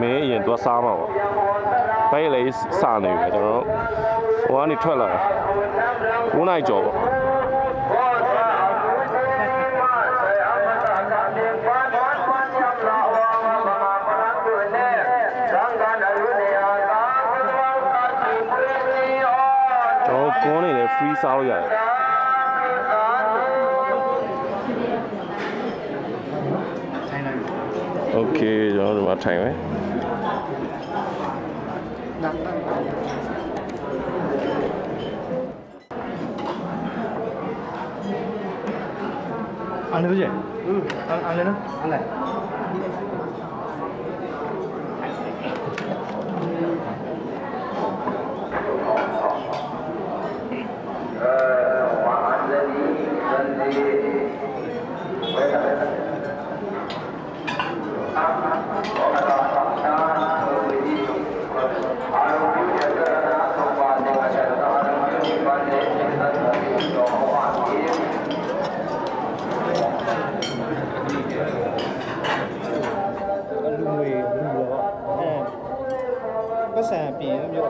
မင်းအရင်သွားစားမှာပေါ့ဘိုက်လေးစနေပြီကျွန်တော်တို့ဟိုကနေထွက်လာတာ9နိုင်ကျော်ပေါ့ကျွန်တော်ကွန်းနေလဲ free စားလို့ရတယ် Okay, you want more time, eh? 안 해, 그지? 응. 안, 안 해나? 안 해.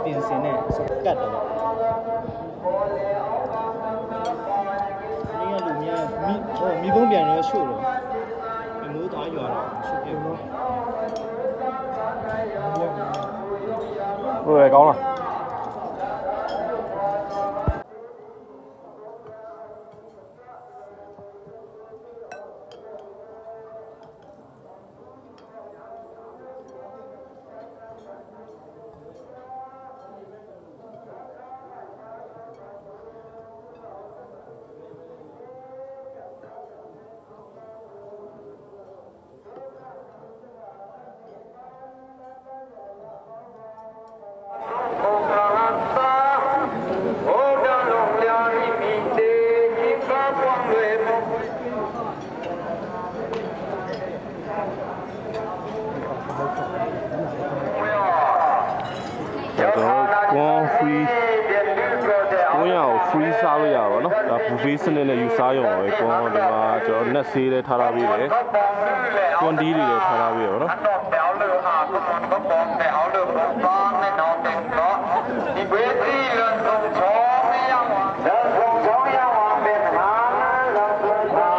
ပြင်အမျိုးအပြင်စင်နဲ့ကတ်တော့မင်းကလူများမိဟိုမိဘုံပြန်တော့ရှို့တော့အမိုးသားရွာတော့ရှို့ပြတော့ဟိုရကောင်းလား တော့ဒါ buffet စနစ်နဲ့ယူစားရုံပါပဲကွန်ဒီမှာကျွန်တော် net ဆေးလေးထားထားပေးတယ်ကွန်ဒီတွေလည်းထားထားပေးရပါတော့ bẻo lừa hà có món có bón bẻo lừa bón con nên nó tình có thì bế đi lần thùng chó mới nhau à lần thùng chó nhau à bên hà lần thùng chó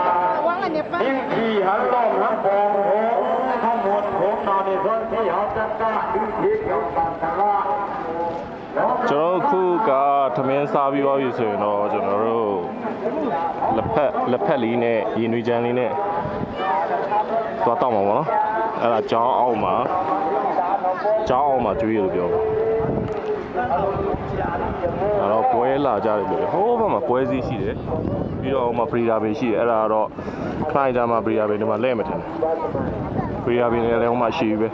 ว่างอันเนี้ยป้า ยิ่งขี่หันต้มหันปองโหข้างบนโหนอนในส่วนที่เขาจะ ကျွန်တော်ခုကသမင်းစားပြီးသွားပြီဆိုရင်တော့ကျွန်တော်တို့လက်ဖက်လက်ဖက်လေးနဲ့ရေနွေးချမ်းလေးနဲ့သွားတောက်မှာပေါ့နော်အဲ့ဒါကြောင်းအောင်မှာကြောင်းအောင်မှာကျွေးရလို့ပြောတာတော့ပွဲလာကြတယ်လို့ဟိုးဘက်မှာပွဲစည်းရှိတယ်ပြီးတော့ဟိုမှာပရီဒါပင်ရှိတယ်အဲ့ဒါတော့ခလိုက်တာမှာပရီဒါပင်ဒီမှာလဲမတင်ဘူးပရီဒါပင်လည်းဟိုမှာရှိပြီပဲ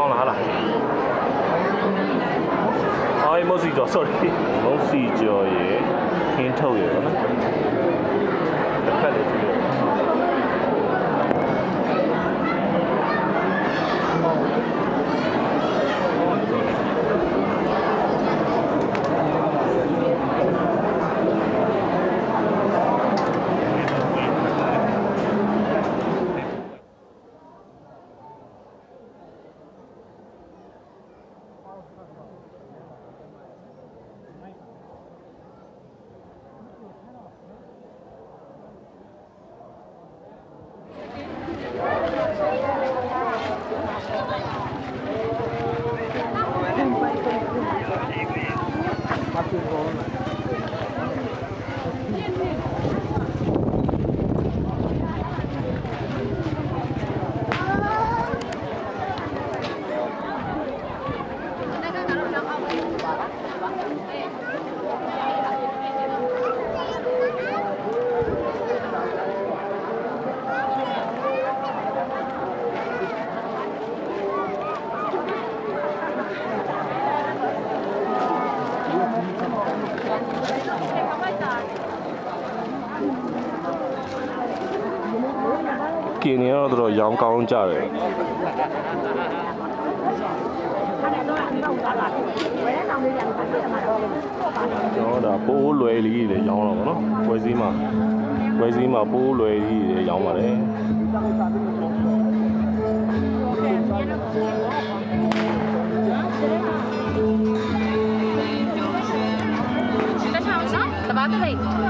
အမုံစိမ်းမောင်းလားဟာလားအော်မုံစီကျော် sorry မုံစီကျော်ရယ်ခင်းထုတ်ရယ်ပေါ့နော်တစ်ဖက်လေးကြည့်ရ ကင်နေတော့တော်တော်ရောင်းကောင်းကြတယ်ကျွန်တော်ဒါပိုးလွယ်လေးတွေရောင်းတော့ဗောနော်ပွဲစည်းမှာပွဲစည်းမှာပိုးလွယ်လေးတွေရောင်းပါတယ်တထောင်နော်တဘာတပိတ်ကျွ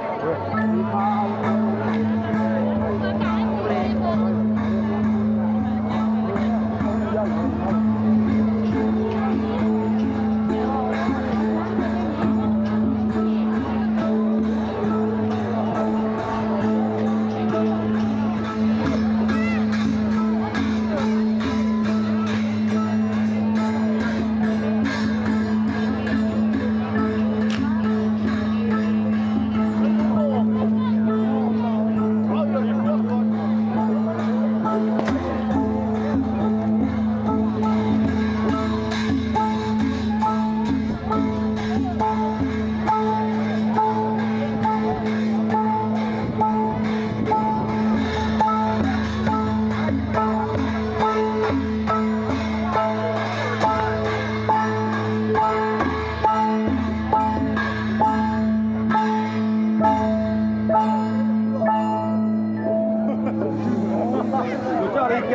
我爱你宝贝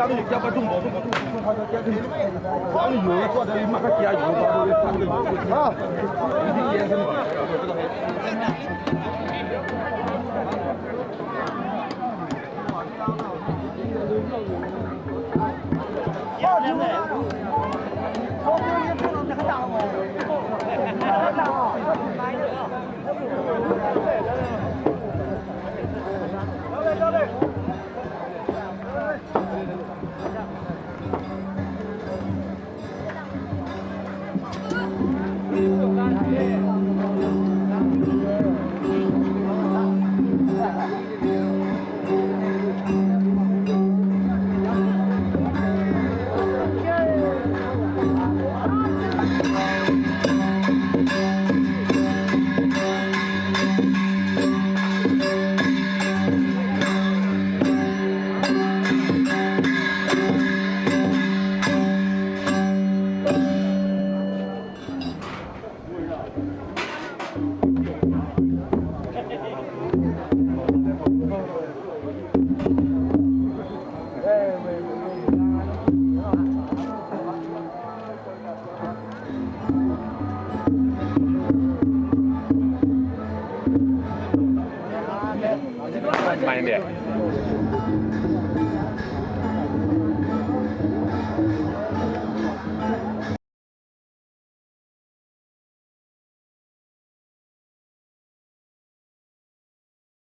入加个中宝中宝中宝中，他叫加入，光有做的马上加油，把这个啊，一定 慢一点。